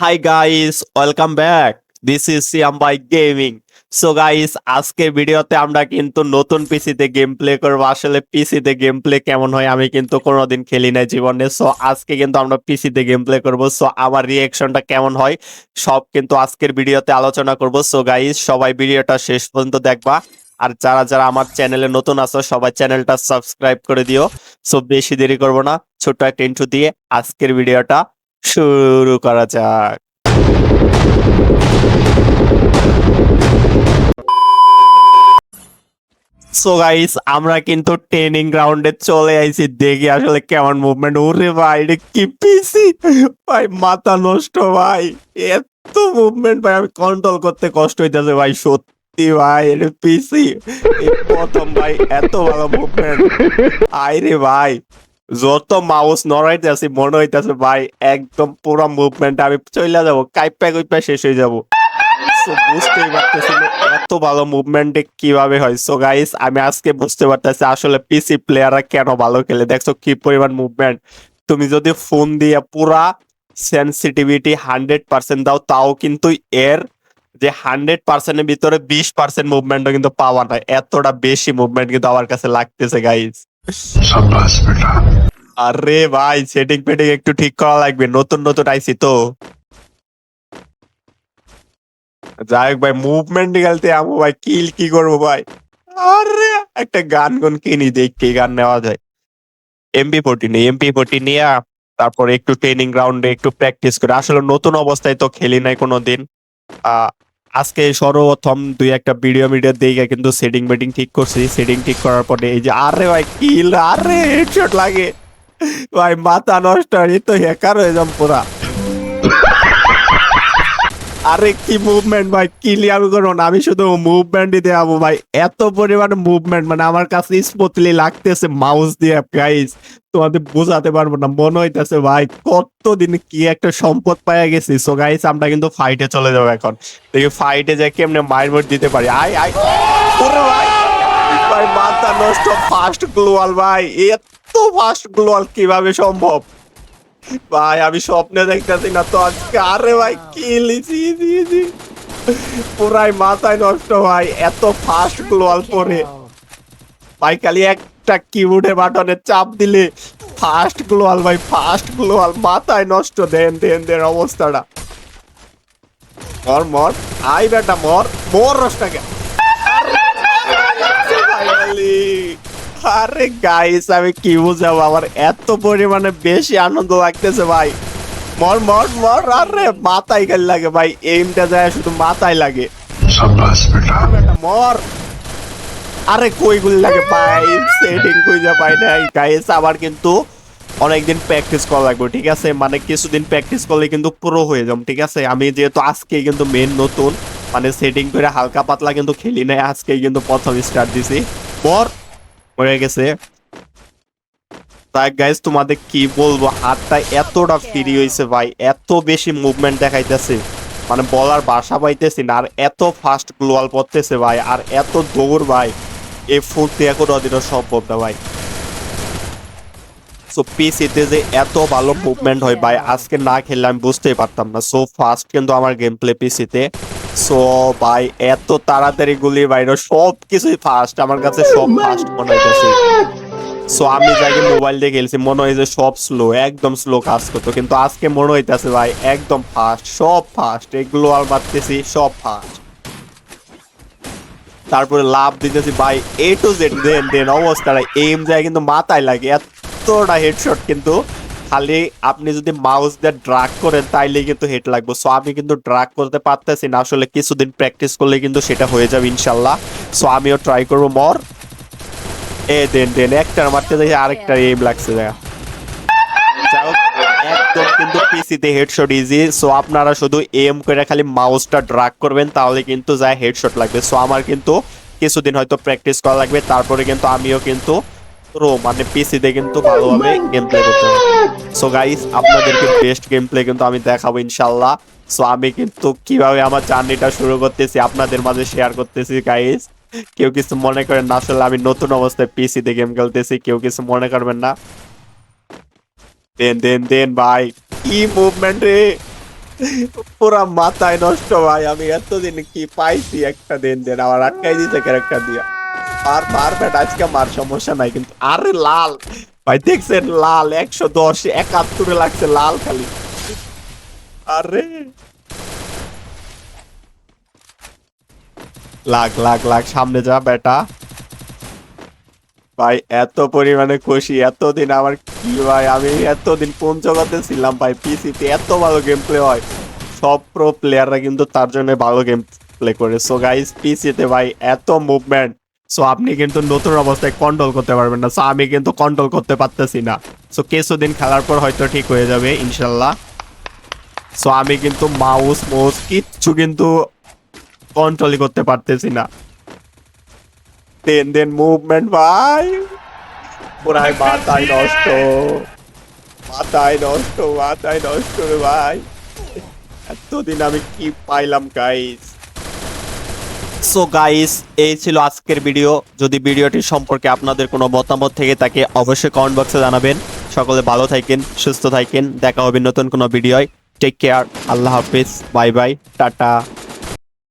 Hi guys welcome back this is Siam by gaming so guys আজকের ভিডিওতে আমরা কিন্তু নতুন পিসিতে গেম প্লে করব। আসলে পিসিতে গেম প্লে কেমন হয় আমি কিন্তু কোনোদিন খেলি নাই জীবনে। সো আজকে কিন্তু আমরা পিসিতে গেম প্লে করব। সো আমার রিয়েকশনটা কেমন হয়, সব কিন্তু আজকের ভিডিওতে আলোচনা করব। সো গাইস সবাই ভিডিওটা শেষ পর্যন্ত দেখবা। আর যারা যারা আমার চ্যানেলে নতুন আছো, সবাই চ্যানেলটা সাবস্ক্রাইব করে দিও। সো বেশি দেরি করব না। ছোট্ট একটা ইন্ট্রো দিয়ে আজকের ভিডিওটা শুরু করা যাক। সো গাইস আমরা কিন্তু ট্রেনিং গ্রাউন্ডে চলে আইছি। দেখি আসলে কেমন মুভমেন্ট ওরে ভাই কি পিসি ভাই, মাথা নষ্ট ভাই। এত মুভমেন্ট ভাই, আমি কন্ট্রোল করতে কষ্ট হইতেছে ভাই, সত্যি ভাই পিসি প্রথম ভাই, এত ভালো মুভমেন্ট আইরে ভাই যত মাউস নড়াইতে আছি মনে হইতেছে ভাই, একদম পুরো মুভমেন্ট আমি চলে যাব কাইপ্যা কাইপা শেষ হয়ে যাব। বুঝতেই পারতেছি এত ভালো মুভমেন্ট কীভাবে হয়। সো গাইস আমি আজকে বুঝতে পারতেছি আসলে পিসি প্লেয়াররা কেন ভালো খেলে। দেখছ কি পরিমাণ মুভমেন্ট তুমি যদি ফোন দিয়ে পুরা সেন্সিটিভিটি হান্ড্রেড পার্সেন্ট দাও, তাও কিন্তু এর যে হান্ড্রেড পার্সেন্টের ভিতরে বিশ পার্সেন্ট মুভমেন্টও কিন্তু পাওয়া নাই এতটা বেশি মুভমেন্ট কিন্তু আমার কাছে লাগতেছে গাইস আরে ভাই সেটিং ফেটিং একটু ঠিক করা লাগবে। নতুন নতুন আইসি তো। যাই হোক ভাই মুভমেন্ট গেলতে আমো ভাই কিল কি করব ভাই? আরে একটা গান গুন কিনি দেখ কি গান নেওয়া যায়। এমপি ফোরটি নিয়ে এমপি ফোরটি নিয়ে তারপর একটু ট্রেনিং গ্রাউন্ডে একটু প্র্যাকটিস করে। আসলে নতুন অবস্থায় তো খেলি নাই কোনোদিন। আহ, আজকে সর্বপ্রথম দুই একটা ভিডিও ভিডিও দেখে কিন্তু সেটিং বেটিং ঠিক করছি। সেটিং ঠিক করার পরে এই যে, আরে ভাই, কিল, আরে হেডশট লাগে। ভাই, মাথা নষ্ট এই তো হ্যাকার হয়ে যাম পুরা। আরে কি মুভমেন্ট ভাই ক্লিয়ার করো না, আমি শুধু মুভমেন্টই দেখাবো ভাই। এত পরিমাণে মুভমেন্ট মানে আমার কাছে স্মুথলি লাগতেছে মাউস দিয়ে গাইস তোমাদের বোঝাতে পারব না, মনে হইতেছে ভাই কতদিন কি একটা সম্পদ পাইয়া গেছি। সো গাইস আমরা কিন্তু ফাইটে চলে যাব এখন। দেখি ফাইটে যাই কেমনে মায়ের মোট দিতে পারি। আয় আয়। ওরে ভাই ভাই, মাথা নষ্ট ফাস্ট গ্লোয়াল ভাই, এত ফাস্ট গ্লোয়াল কীভাবে সম্ভব? ভাই, আমি স্বপ্নে দেখতেছি না তো আজকে। আরে ভাই, কি লিছি দিয়েছি পুরাই মাথায় নষ্ট ভাই, এত ফাস্ট গ্লোয়াল পরে। ভাই, খালি একটা কিউডে বাটনে চাপ দিলে ফার্স্ট গ্লোয়াল ভাই ফার্স্ট গ্লোয়াল মাথায় নষ্ট। দেন দেন দেন অবস্থাটা। মর মর আই বেটা মর মর আরে গাইস আমি কি বুঝাবো? আমার এত পরিমাণে বেশি আনন্দ লাগতেছে ভাই। মর মর মর আরে মাথায় লাগে ভাই। এইমটা যায় শুধু মাথায় লাগে। মর। আরে কই গুলি লাগে ভাই সেটিং কই যা পাই নাই। গাইস আবার কিন্তু অনেকদিন প্র্যাকটিস করা লাগবে ঠিক আছে? মানে কিছুদিন প্র্যাকটিস করলে কিন্তু পুরো হয়ে যাম ঠিক আছে? আমি যেহেতু আজকে কিন্তু মেন নতুন মানে সেটিং করে হালকা পাতলা কিন্তু খেলি নাই আজকে কিন্তু প্রথম স্টার্ট দিছি। পর হয়ে গেছে। তাই গাইস তোমাদের কি বলব হাতটা এতটা ফ্রি হয়েছে ভাই এত বেশি মুভমেন্ট দেখাইতেছে। মানে বলার বাসা পাইতেছি না আর এত ফাস্ট গ্লোয়াল পড়তেছে ভাই আর এত দৌড় ভাই। এই ফুট দিয়ে সম্ভব না ভাই। সো পিসিতে যে এত ভালো মুভমেন্ট হয় ভাই আজকে না খেললে আমি বুঝতেই পারতাম না। সো ফাস্ট কিন্তু আমার গেম প্লে পিসিতে সো ভাই এত তাড়াতাড়ি গুলি বাইরে সব কিছুই ফাস্ট আমার কাছে সব ফাস্ট মনে হইতেছে। সো আমি যাকে মোবাইল দিয়ে খেলছি মনে হয় যে সব স্লো একদম স্লো কাজ করতো। কিন্তু আজকে মনে হইতেছে ভাই একদম ফাস্ট সব ফাস্ট এগুলো আর মারতেছি সব ফাস্ট তারপরে লাভ দিতেছি by A to Z then then অবস্থাটা এম যায় কিন্তু মাথায় লাগে এতটা হেডশট কিন্তু। খালি আপনি যদি মাউস দিয়ে ড্রাগ করেন তাইলে কিন্তু হেড লাগবে। সো আমি কিন্তু ড্রাগ করতে পারতেছি না আসলে কিছুদিন প্র্যাকটিস করলে কিন্তু সেটা হয়ে যাবে ইনশাল্লাহ। সো আমিও ট্রাই করব মর এ দেন দেন একটার মারতে দেখি আরেকটা এম লাগছে দেখা। কিন্তু পিসিতে হেডশট ইজি সো আপনারা শুধু এম করে খালি মাউসটা ড্রাগ করবেন তাহলে কিন্তু যায় হেডশট লাগবে। সো আমার কিন্তু কিছুদিন হয়তো প্র্যাকটিস করা লাগবে তারপরে কিন্তু আমিও কিন্তু প্রো মানে পিসিতে কিন্তু ভালোভাবে গেম প্লে করতে হবে। সো গাইস আপনাদেরকে বেস্ট গেম প্লে কিন্তু আমি দেখাবো ইনশাল্লাহ সো আমি কিন্তু কীভাবে আমার জার্নিটা শুরু করতেছি আপনাদের মাঝে শেয়ার করতেছি গাইস কেউ কিছু মনে করেন না আসলে আমি নতুন অবস্থায় পিসিতে গেম খেলতেছি কেউ কিছু মনে করবেন না। দেন দেন দেন ভাই কি মুভমেন্ট রে পুরা মাথায় নষ্ট ভাই। আমি এতদিন কি পাইছি একটা দিন দিন আমার আটকাই দিতে ক্যারেক্টার দিয়া। আর মার ব্যাট আজকে মার সমস্যা নাই, কিন্তু আরে লাল। ভাই, দেখছেন লাল, একশো দশ, একাত্তরে লাগছে লাল খালি। আরে। লাগ লাগ লাগ, সামনে যা বেটা। ভাই, এত পরিমাণে খুশি, এতদিন আমার কি ভাই, আমি এতদিন কোন জগতে ছিলাম ভাই, পিসিতে এত ভালো গেম প্লে হয়। সব প্রো প্লেয়াররা কিন্তু তার জন্য ভালো গেম প্লে করে। সো গাইস পিসিতে ভাই, এত মুভমেন্ট সো আপনি কিন্তু নতুন অবস্থায় কন্ট্রোল করতে পারবেন না। সো আমি কিন্তু কন্ট্রোল করতে পারতেছি না। সো কিছুদিন খেলার পর হয়তো ঠিক হয়ে যাবে, ইনশাল্লাহ। সো আমি কিন্তু মাউস মাউস কিচ্ছু কিন্তু কন্ট্রোলই করতে পারতেছি না। দেন দেন মুভমেন্ট ভাই পুরাই মাথায় নষ্ট মাথায় নষ্ট মাথায় নষ্ট রে ভাই এতদিন আমি কি পাইলাম গাইস সো গাইস এই ছিল আজকের ভিডিও যদি ভিডিওটি সম্পর্কে আপনাদের কোনো মতামত থেকে থাকে অবশ্যই কমেন্ট বক্সে জানাবেন। সকলে ভালো থাকেন সুস্থ থাকেন। দেখা হবে নতুন কোনো ভিডিওয় টেক কেয়ার আল্লাহ হাফিজ বাই বাই টাটা।